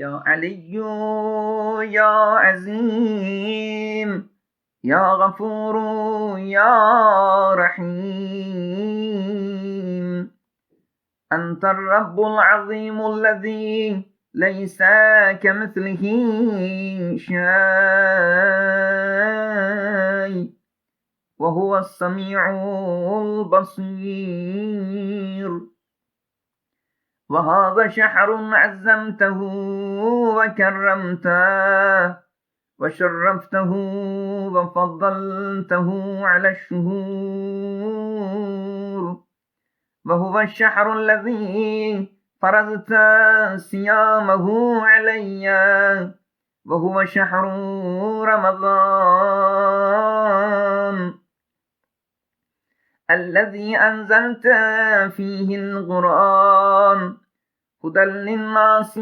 يا علي يا عزيم يا غفور يا رحيم. أنت الرب العظيم الذي ليس كمثله شيء وهو السميع البصير. وهذا شهر عزمته وكرمته وشرفته وفضلته على الشهور. وهو الشهر الذي فرضت صيامه علي. وهو شهر رمضان الذي أنزلت فيه القرآن. هدى للناس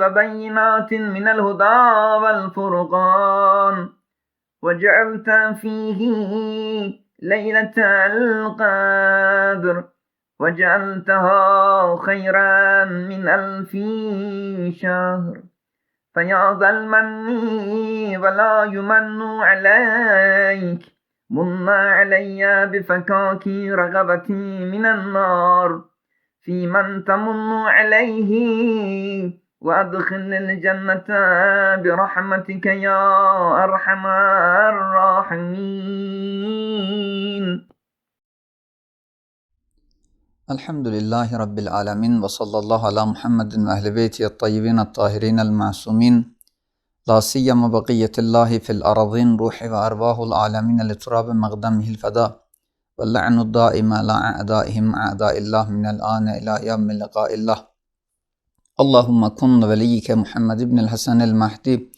وبينات من الهدى والفرقان وجعلت فيه ليلة القدر وجعلتها خيرا من ألف شهر فيا ذا المن ولا يمن عليك من علي بفكاك رغبتي من النار في من تمن عليه وأدخل الجنة برحمتك يا أرحم الراحمين. الحمد لله رب العالمين وصلى الله على محمد وأهل بيته الطيبين الطاهرين المعصومين لا سيما بقية الله في الأراضين روح وأرواح العالمين لتراب مقدمه الفداء واللعن الدائم على أعدائهم أعداء الله من الآن إلى يوم لقاء الله. اللهم كن وليك محمد بن الحسن المهدي.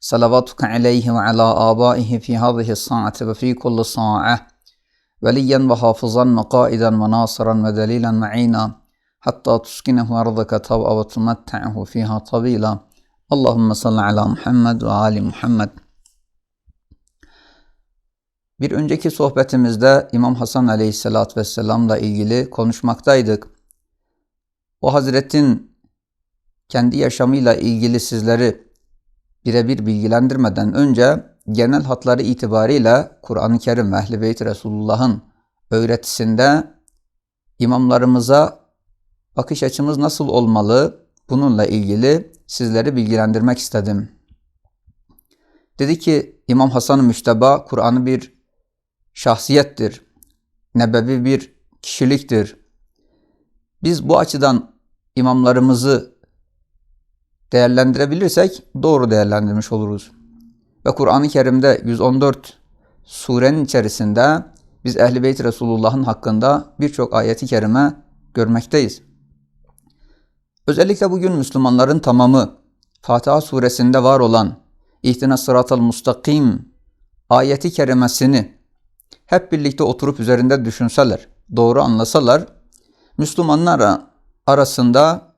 صلواتك عليه وعلى آبائه في هذه الساعة وفي كل ساعة. وليا وحافظا وقائدا وناصرا ودليلا معينا. حتى تسكنه أرضك طوعا وتمتعه فيها طويلا. اللهم صل على ve Ali Muhammed. Bir önceki sohbetimizde İmam Hasan Aleyhisselatü Vesselam'la ilgili konuşmaktaydık. O Hazretin kendi yaşamıyla ilgili sizleri birebir bilgilendirmeden önce genel hatları itibariyle Kur'an-ı Kerim ve Ehl-i Beyt Resulullah'ın öğretisinde imamlarımıza bakış açımız nasıl olmalı bununla ilgili sizleri bilgilendirmek istedim. Dedi ki İmam Hasan-ı Müşteba Kur'an'ı bir şahsiyettir. Nebevi bir kişiliktir. Biz bu açıdan imamlarımızı değerlendirebilirsek doğru değerlendirmiş oluruz. Ve Kur'an-ı Kerim'de 114 surenin içerisinde biz Ehl-i Beyt Resulullah'ın hakkında birçok ayeti kerime görmekteyiz. Özellikle bugün Müslümanların tamamı Fatiha suresinde var olan İhtina sıratal mustakim ayeti kerimesini hep birlikte oturup üzerinde düşünseler, doğru anlasalar, Müslümanlar arasında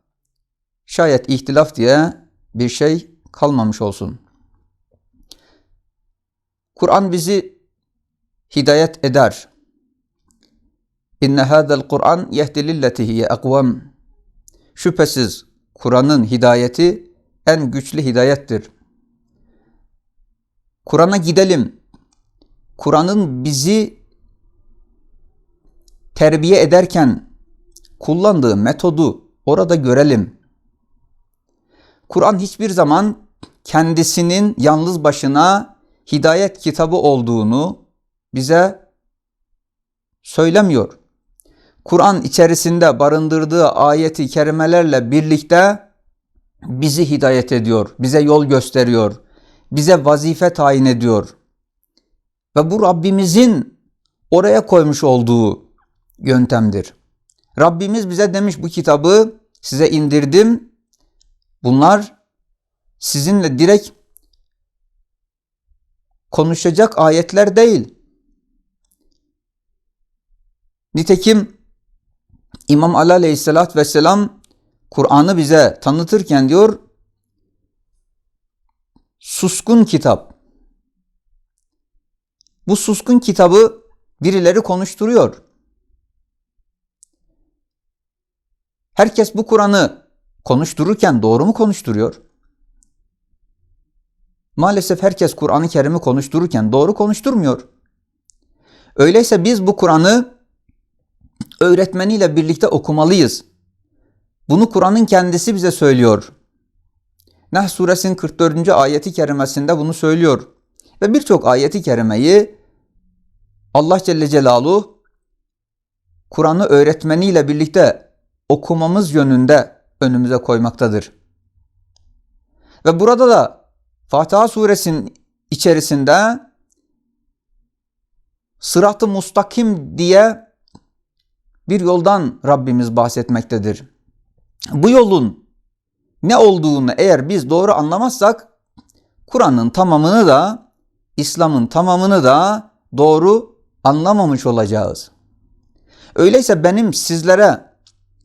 şayet ihtilaf diye bir şey kalmamış olsun. Kur'an bizi hidayet eder. İnne hâzel Kur'an yehdi lilleti hiye ekvam. Şüphesiz Kur'an'ın hidayeti en güçlü hidayettir. Kur'an'a gidelim. Kur'an'ın bizi terbiye ederken kullandığı metodu orada görelim. Kur'an hiçbir zaman kendisinin yalnız başına hidayet kitabı olduğunu bize söylemiyor. Kur'an içerisinde barındırdığı ayeti kerimelerle birlikte bizi hidayet ediyor, bize yol gösteriyor, bize vazife tayin ediyor. Ve bu Rabbimizin oraya koymuş olduğu yöntemdir. Rabbimiz bize demiş bu kitabı size indirdim. Bunlar sizinle direkt konuşacak ayetler değil. Nitekim İmam Ali Aleyhisselatü Vesselam Kur'an'ı bize tanıtırken diyor suskun kitap. Bu suskun kitabı birileri konuşturuyor. Herkes bu Kur'an'ı konuştururken doğru mu konuşturuyor? Maalesef herkes Kur'an-ı Kerim'i konuştururken doğru konuşturmuyor. Öyleyse biz bu Kur'an'ı öğretmeniyle birlikte okumalıyız. Bunu Kur'an'ın kendisi bize söylüyor. Nahl suresinin 44. ayeti kerimesinde bunu söylüyor. Ve birçok ayeti kerimeyi Allah Celle Celaluhu Kur'an'ı öğretmeniyle birlikte okumamız yönünde önümüze koymaktadır. Ve burada da Fatiha suresinin içerisinde sırat-ı mustakim diye bir yoldan Rabbimiz bahsetmektedir. Bu yolun ne olduğunu eğer biz doğru anlamazsak Kur'an'ın tamamını da İslam'ın tamamını da doğru anlamamış olacağız. Öyleyse benim sizlere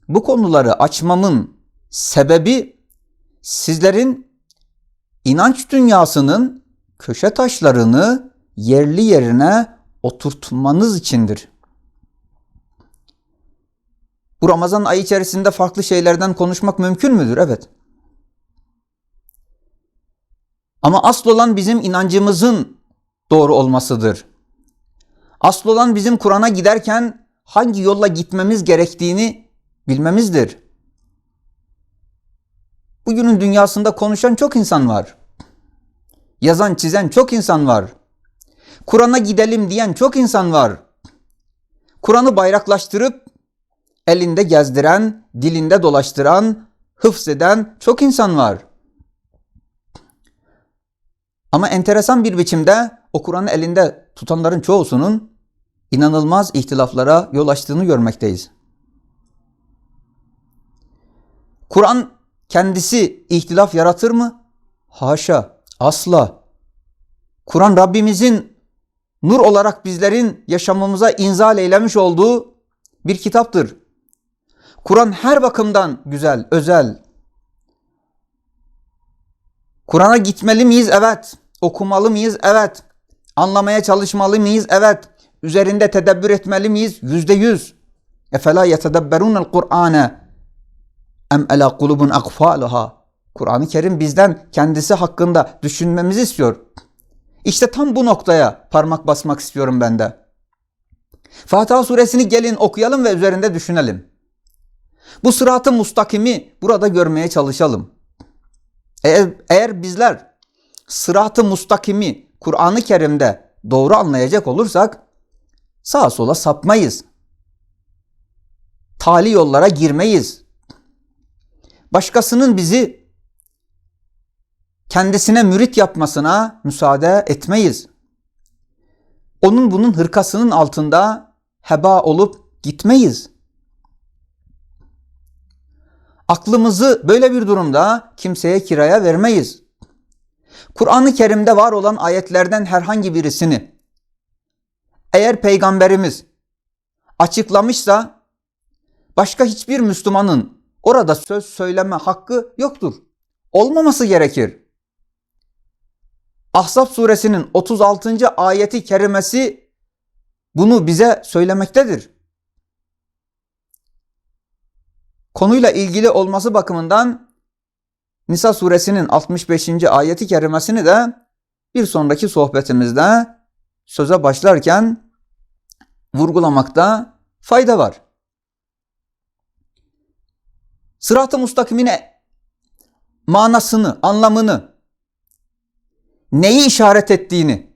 bu konuları açmamın sebebi sizlerin inanç dünyasının köşe taşlarını yerli yerine oturtmanız içindir. Bu Ramazan ayı içerisinde farklı şeylerden konuşmak mümkün müdür? Evet. Ama asıl olan bizim inancımızın doğru olmasıdır. Asıl olan bizim Kur'an'a giderken hangi yolla gitmemiz gerektiğini bilmemizdir. Bugünün dünyasında konuşan çok insan var. Yazan, çizen çok insan var. Kur'an'a gidelim diyen çok insan var. Kur'an'ı bayraklaştırıp elinde gezdiren, dilinde dolaştıran, hıfzeden çok insan var. Ama enteresan bir biçimde o Kur'an'ı elinde tutanların çoğusunun inanılmaz ihtilaflara yol açtığını görmekteyiz. Kur'an kendisi ihtilaf yaratır mı? Haşa, asla. Kur'an Rabbimizin nur olarak bizlerin yaşamımıza inzal eylemiş olduğu bir kitaptır. Kur'an her bakımdan güzel, özel. Kur'an'a gitmeli miyiz? Evet. Okumalı mıyız? Evet. Anlamaya çalışmalı mıyız? Evet. Üzerinde tedebbür etmeli miyiz? Yüzde yüz. Efela yetedebberunel Kur'ane em ela kulubun akfaluha. Kur'an-ı Kerim bizden kendisi hakkında düşünmemizi istiyor. İşte tam bu noktaya parmak basmak istiyorum ben de. Fatiha suresini gelin okuyalım ve üzerinde düşünelim. Bu sıratı mustakimi burada görmeye çalışalım. Eğer, eğer bizler sıratı mustakimi Kur'an-ı Kerim'de doğru anlayacak olursak sağa sola sapmayız. Tali yollara girmeyiz. Başkasının bizi kendisine mürit yapmasına müsaade etmeyiz. Onun bunun hırkasının altında heba olup gitmeyiz. Aklımızı böyle bir durumda kimseye kiraya vermeyiz. Kur'an-ı Kerim'de var olan ayetlerden herhangi birisini eğer peygamberimiz açıklamışsa başka hiçbir Müslümanın orada söz söyleme hakkı yoktur. Olmaması gerekir. Ahzab suresinin 36. ayeti kerimesi bunu bize söylemektedir. Konuyla ilgili olması bakımından Nisa suresinin 65. ayeti kerimesini de bir sonraki sohbetimizde söze başlarken vurgulamakta fayda var. Sırat-ı mustakimine manasını, anlamını, neyi işaret ettiğini,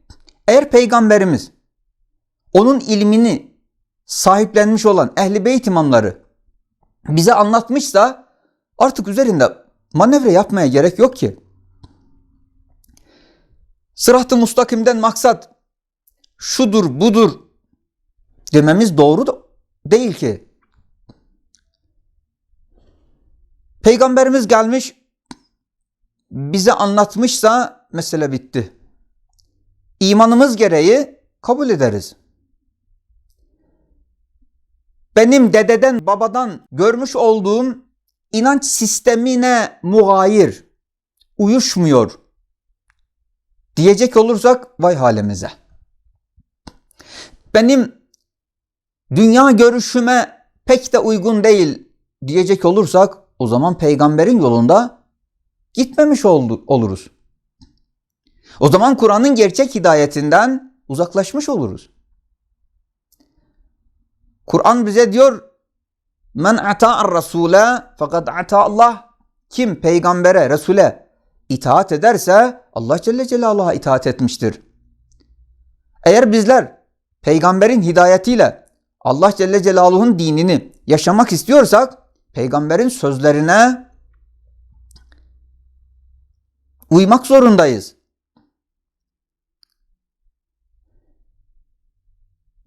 eğer peygamberimiz onun ilmini sahiplenmiş olan ehli beyt imamları bize anlatmışsa artık üzerinde manevra yapmaya gerek yok ki. Sırat-ı mustakimden maksat şudur budur dememiz doğru değil ki. Peygamberimiz gelmiş bize anlatmışsa mesele bitti. İmanımız gereği kabul ederiz. Benim dededen babadan görmüş olduğum inanç sistemine muhayir, uyuşmuyor diyecek olursak vay halimize. Benim dünya görüşüme pek de uygun değil diyecek olursak o zaman peygamberin yolunda gitmemiş oluruz. O zaman Kur'an'ın gerçek hidayetinden uzaklaşmış oluruz. Kur'an bize diyor Men ata'ar rasule fakat ata Allah. Kim peygambere, Resul'e itaat ederse Allah Celle Celaluhu'ya itaat etmiştir. Eğer bizler peygamberin hidayetiyle Allah Celle Celaluhu'nun dinini yaşamak istiyorsak peygamberin sözlerine uymak zorundayız.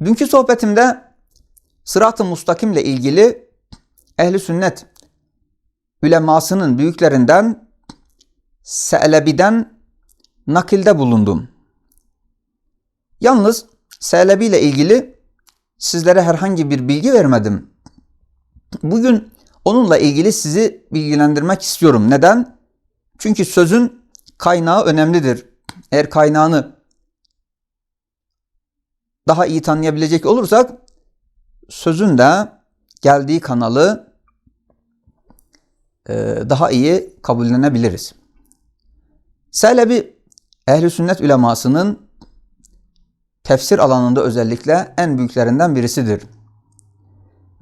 Dünkü sohbetimde sırat-ı mustakim ile ilgili ehli sünnet ülemasının büyüklerinden Se'lebi'den nakilde bulundum. Yalnız Se'lebi ile ilgili sizlere herhangi bir bilgi vermedim. Bugün onunla ilgili sizi bilgilendirmek istiyorum. Neden? Çünkü sözün kaynağı önemlidir. Eğer kaynağını daha iyi tanıyabilecek olursak sözün de geldiği kanalı daha iyi kabullenebiliriz. Selebi ehli sünnet ulemasının tefsir alanında özellikle en büyüklerinden birisidir.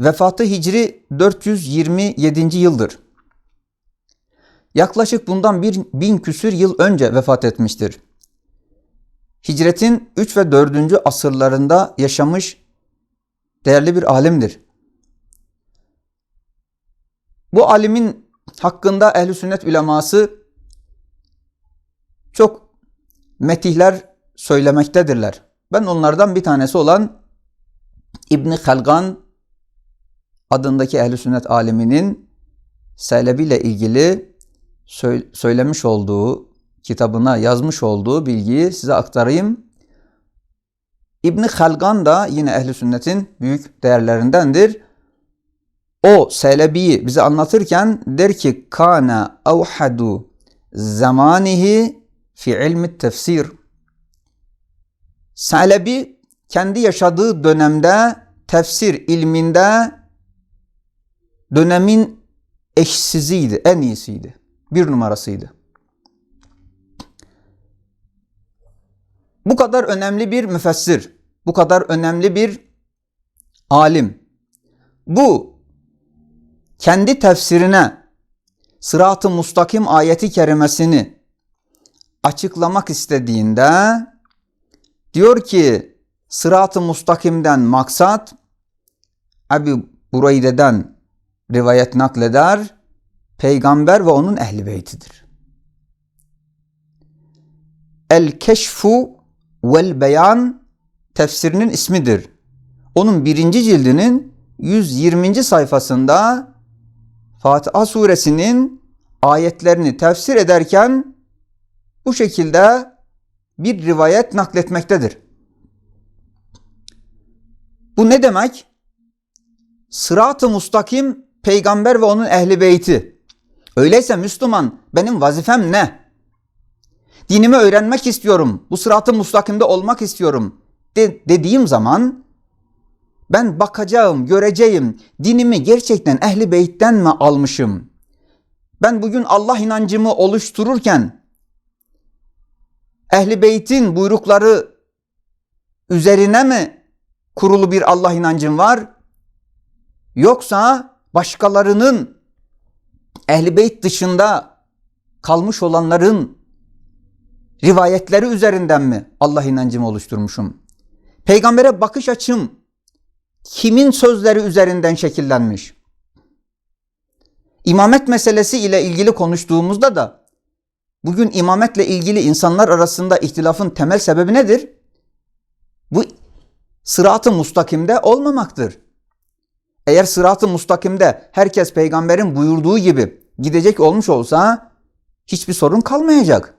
Vefatı Hicri 427. yıldır. Yaklaşık bundan bir bin küsür yıl önce vefat etmiştir. Hicretin 3 ve 4. asırlarında yaşamış değerli bir alimdir. Bu alimin hakkında ehli sünnet uleması çok metihler söylemektedirler. Ben onlardan bir tanesi olan İbni Halgan adındaki ehli sünnet aliminin Selebi ile ilgili söylemiş olduğu kitabına yazmış olduğu bilgiyi size aktarayım. İbni Halgan da yine ehli sünnetin büyük değerlerindendir. O Selebi'yi bize anlatırken der ki kana evhadu zamanihi fi ilmi tefsir. Selebi kendi yaşadığı dönemde tefsir ilminde dönemin eşsiziydi, en iyisiydi. Bir numarasıydı. Bu kadar önemli bir müfessir, bu kadar önemli bir alim. Bu kendi tefsirine sırat-ı mustakim ayeti kerimesini açıklamak istediğinde diyor ki sırat-ı mustakimden maksat Abi Bureyde'den rivayet nakleder peygamber ve onun ehli beytidir. El Keşfu vel Beyan tefsirinin ismidir. Onun birinci cildinin 120. sayfasında Fatiha suresinin ayetlerini tefsir ederken bu şekilde bir rivayet nakletmektedir. Bu ne demek? Sırat-ı mustakim peygamber ve onun ehli beyti. Öyleyse Müslüman benim vazifem ne? Dinimi öğrenmek istiyorum. Bu sırat-ı mustakimde olmak istiyorum. De, dediğim zaman ben bakacağım, göreceğim. Dinimi gerçekten ehli beytten mi almışım? Ben bugün Allah inancımı oluştururken ehli beytin buyrukları üzerine mi kurulu bir Allah inancım var? Yoksa başkalarının ehli beyt dışında kalmış olanların rivayetleri üzerinden mi Allah inancımı oluşturmuşum? Peygambere bakış açım kimin sözleri üzerinden şekillenmiş? İmamet meselesi ile ilgili konuştuğumuzda da bugün imametle ilgili insanlar arasında ihtilafın temel sebebi nedir? Bu sırat-ı mustakimde olmamaktır. Eğer sırat-ı mustakimde herkes peygamberin buyurduğu gibi gidecek olmuş olsa hiçbir sorun kalmayacak.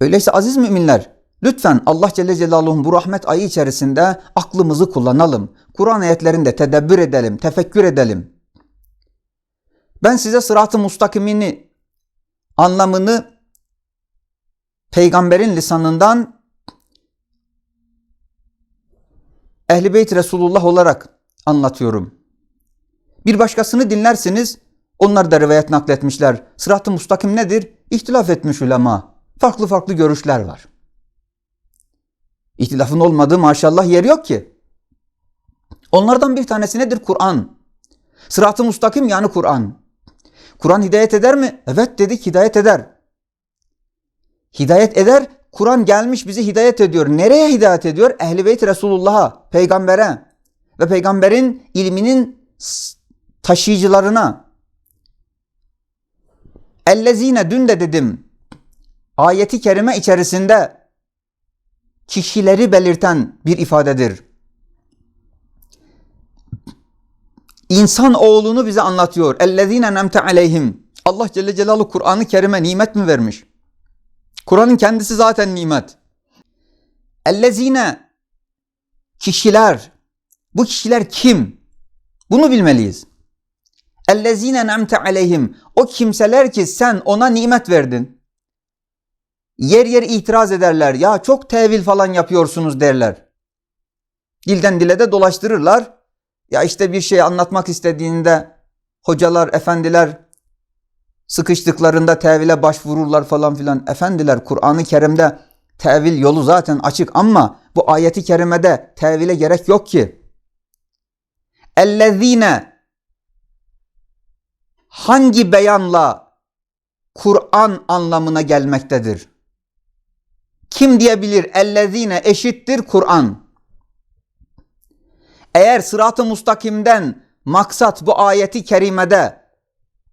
Öyleyse aziz müminler lütfen Allah Celle Celaluhu'nun bu rahmet ayı içerisinde aklımızı kullanalım. Kur'an ayetlerinde tedebbür edelim, tefekkür edelim. Ben size sırat-ı mustakimini anlamını peygamberin lisanından Ehli Beyt Resulullah olarak anlatıyorum. Bir başkasını dinlersiniz Onlar da rivayet nakletmişler. Sırat-ı mustakim nedir? İhtilaf etmiş ulema. Farklı farklı görüşler var. İhtilafın olmadığı maşallah yer yok ki. Onlardan bir tanesi nedir? Kur'an. Sırat-ı mustakim yani Kur'an. Kur'an hidayet eder mi? Evet dedik hidayet eder. Hidayet eder. Kur'an gelmiş bizi hidayet ediyor. Nereye hidayet ediyor? Ehl-i Beyt Resulullah'a, peygambere ve peygamberin ilminin taşıyıcılarına. Ellezine dün de dedim. Ayeti kerime içerisinde kişileri belirten bir ifadedir. İnsan oğlunu bize anlatıyor. Ellezine nemte aleyhim. Allah Celle Celaluhu Kur'an-ı Kerim'e nimet mi vermiş? Kur'an'ın kendisi zaten nimet. Ellezine kişiler. Bu kişiler kim? Bunu bilmeliyiz. Ellezine nemte aleyhim. O kimseler ki sen ona nimet verdin. Yer yer itiraz ederler. Ya çok tevil falan yapıyorsunuz derler. Dilden dile de dolaştırırlar. Ya işte bir şey anlatmak istediğinde hocalar, efendiler sıkıştıklarında tevile başvururlar falan filan. Efendiler Kur'an-ı Kerim'de tevil yolu zaten açık ama bu ayeti kerimede tevile gerek yok ki. Ellezine hangi beyanla Kur'an anlamına gelmektedir? Kim diyebilir? Ellezine eşittir Kur'an. Eğer sırat-ı mustakimden maksat bu ayeti kerimede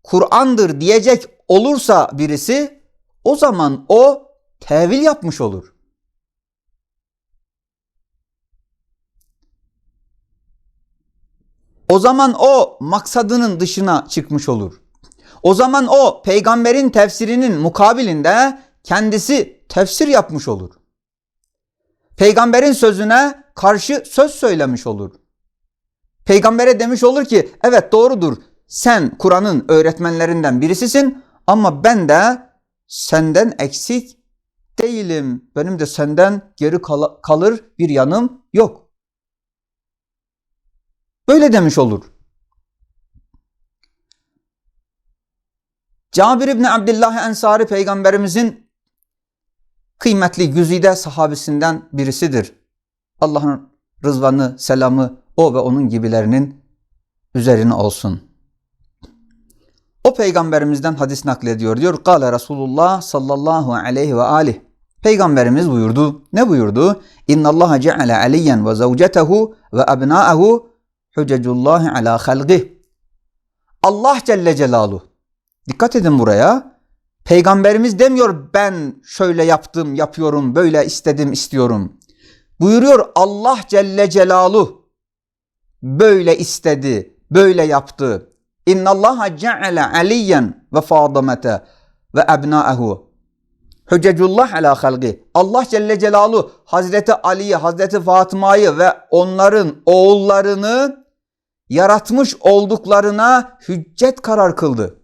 Kur'an'dır diyecek olursa birisi o zaman o tevil yapmış olur. O zaman o maksadının dışına çıkmış olur. O zaman o peygamberin tefsirinin mukabilinde kendisi tefsir yapmış olur. Peygamberin sözüne karşı söz söylemiş olur. Peygambere demiş olur ki evet doğrudur sen Kur'an'ın öğretmenlerinden birisisin ama ben de senden eksik değilim. Benim de senden geri kal- kalır bir yanım yok. Böyle demiş olur. Cabir İbni Abdullah Ensari peygamberimizin kıymetli güzide sahabesinden birisidir. Allah'ın rızvanı, selamı o ve onun gibilerinin üzerine olsun. O peygamberimizden hadis naklediyor. Diyor Kale Resulullah sallallahu aleyhi ve alih. Peygamberimiz buyurdu. Ne buyurdu? İnna Allah ceale aliyen ve zavcetehu ve abna'ahu hucecullahi ala halgih. Allah Celle Celaluhu. Dikkat edin buraya. Peygamberimiz demiyor ben şöyle yaptım, yapıyorum, böyle istedim, istiyorum. Buyuruyor Allah Celle Celaluhu böyle istedi, böyle yaptı. İnna Allah ceale aliyen ve Fadımete ve ebna'ehu. Hücecullah ala halgi. Allah Celle Celaluhu Hazreti Ali'yi, Hazreti Fatıma'yı ve onların oğullarını yaratmış olduklarına hüccet karar kıldı.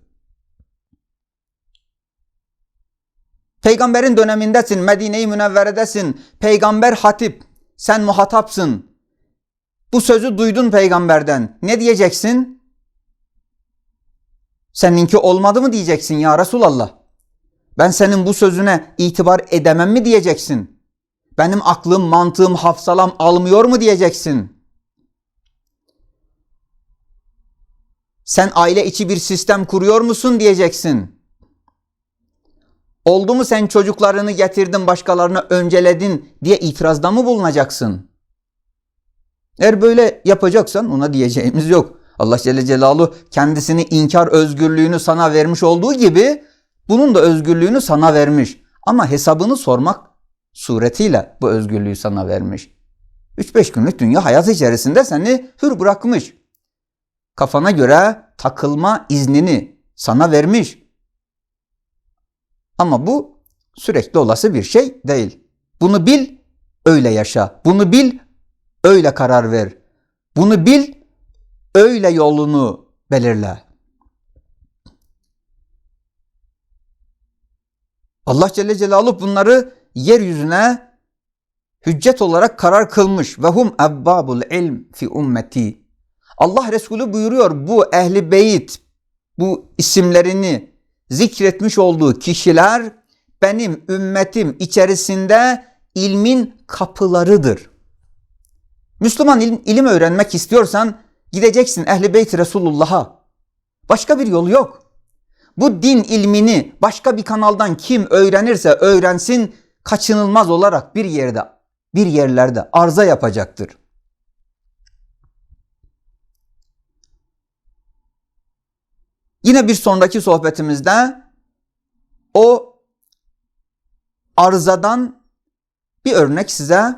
Peygamberin dönemindesin, Medine-i Münevvere'desin. Peygamber hatip, sen muhatapsın. Bu sözü duydun peygamberden. Ne diyeceksin? Seninki olmadı mı diyeceksin ya Resulallah? Ben senin bu sözüne itibar edemem mi diyeceksin? Benim aklım, mantığım, hafsalam almıyor mu diyeceksin? Sen aile içi bir sistem kuruyor musun diyeceksin. Oldu mu sen çocuklarını getirdin başkalarına önceledin diye itirazda mı bulunacaksın? Eğer böyle yapacaksan ona diyeceğimiz yok. Allah Celle Celaluhu kendisini inkar özgürlüğünü sana vermiş olduğu gibi bunun da özgürlüğünü sana vermiş. Ama hesabını sormak suretiyle bu özgürlüğü sana vermiş. 3-5 günlük dünya hayatı içerisinde seni hür bırakmış. Kafana göre takılma iznini sana vermiş. Ama bu sürekli olası bir şey değil. Bunu bil, öyle yaşa. Bunu bil, öyle karar ver. Bunu bil, öyle yolunu belirle. Allah Celle Celaluhu bunları yeryüzüne hüccet olarak karar kılmış. Ve hum ebbabul ilm fi ummeti. Allah Resulü buyuruyor bu ehli beyt bu isimlerini zikretmiş olduğu kişiler benim ümmetim içerisinde ilmin kapılarıdır. Müslüman ilim, ilim öğrenmek istiyorsan gideceksin Ehli Beyt Resulullah'a. Başka bir yolu yok. Bu din ilmini başka bir kanaldan kim öğrenirse öğrensin kaçınılmaz olarak bir yerde bir yerlerde arıza yapacaktır. Yine bir sonraki sohbetimizde o arızadan bir örnek size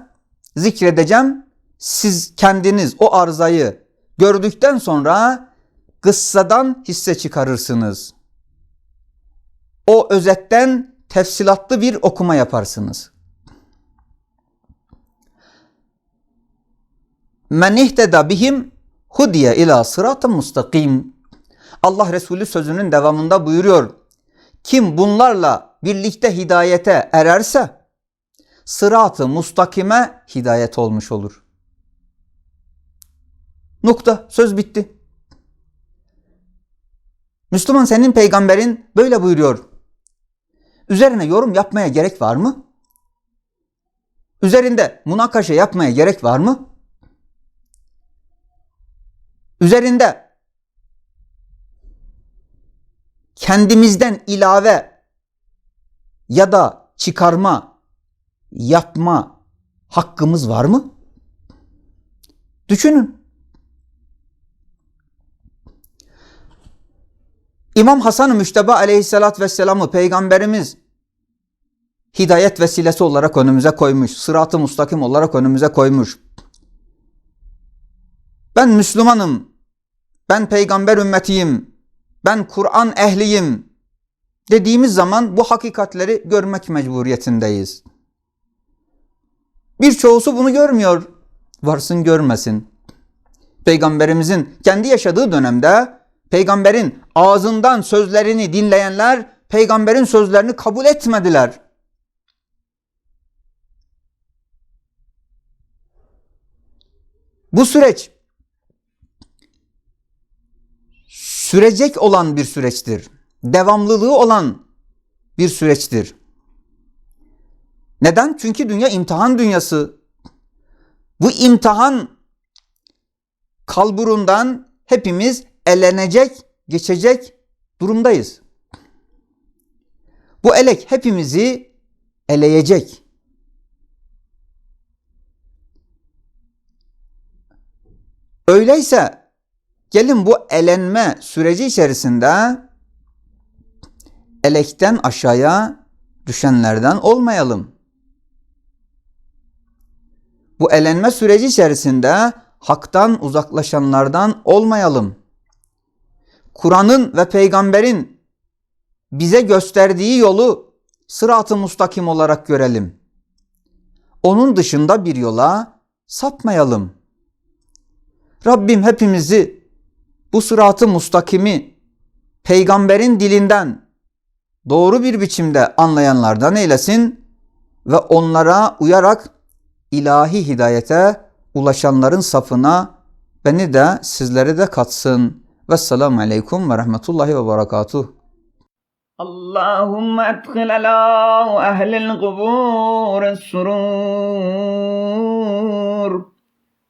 zikredeceğim. Siz kendiniz o arızayı gördükten sonra kıssadan hisse çıkarırsınız. O özetten tefsilatlı bir okuma yaparsınız. Men ihteda bihim hudiye ila sıratı mustakim. Allah Resulü sözünün devamında buyuruyor. Kim bunlarla birlikte hidayete ererse sıratı mustakime hidayet olmuş olur. Nokta. Söz bitti. Müslüman senin peygamberin böyle buyuruyor. Üzerine yorum yapmaya gerek var mı? Üzerinde münakaşa yapmaya gerek var mı? Üzerinde kendimizden ilave ya da çıkarma yapma hakkımız var mı? Düşünün. İmam Hasan-ı Müşteba aleyhissalatü vesselam'ı peygamberimiz hidayet vesilesi olarak önümüze koymuş. Sırat-ı mustakim olarak önümüze koymuş. Ben Müslümanım. Ben peygamber ümmetiyim. Ben Kur'an ehliyim. Dediğimiz zaman bu hakikatleri görmek mecburiyetindeyiz. Birçoğusu bunu görmüyor. Varsın görmesin. Peygamberimizin kendi yaşadığı dönemde peygamberin ağzından sözlerini dinleyenler peygamberin sözlerini kabul etmediler. Bu süreç sürecek olan bir süreçtir. Devamlılığı olan bir süreçtir. Neden? Çünkü dünya imtihan dünyası. Bu imtihan kalburundan hepimiz elenecek, geçecek durumdayız. Bu elek hepimizi eleyecek. Öyleyse gelin bu elenme süreci içerisinde elekten aşağıya düşenlerden olmayalım. Bu elenme süreci içerisinde haktan uzaklaşanlardan olmayalım. Kur'an'ın ve peygamberin bize gösterdiği yolu sırat-ı mustakim olarak görelim. Onun dışında bir yola sapmayalım. Rabbim hepimizi bu sırat-ı mustakimi peygamberin dilinden doğru bir biçimde anlayanlardan eylesin ve onlara uyarak ilahi hidayete ulaşanların safına beni de sizleri de katsın. Vesselamu aleyküm ve rahmetullahi ve berekatuh. اللهم أدخل على أهل القبور السرور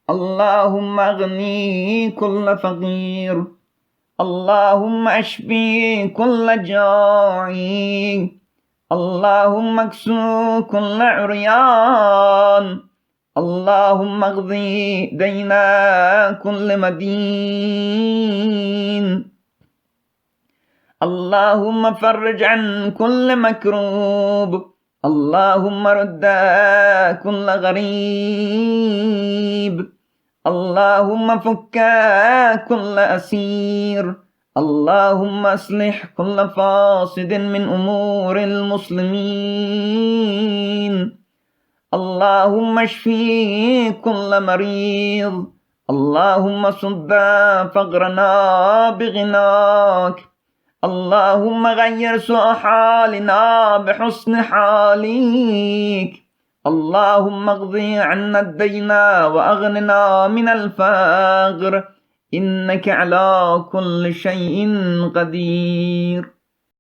اللهم أغني كل فقير. اللهم أشفي كل جاعي. اللهم اكسو كل عريان. اللهم اقضي دين كل مدين. اللهم فرج عن كل مكروب. اللهم رد كل غريب اللهم فك كل أسير اللهم أصلح كل فاسد من أمور المسلمين. اللهم اشفي كل مريض. اللهم صد فقرنا بغناك. اللهم غير سوء حالنا بحسن حالك. اللهم اقضي عنا الدين وأغننا من الفقر. إنك على كل شيء قدير.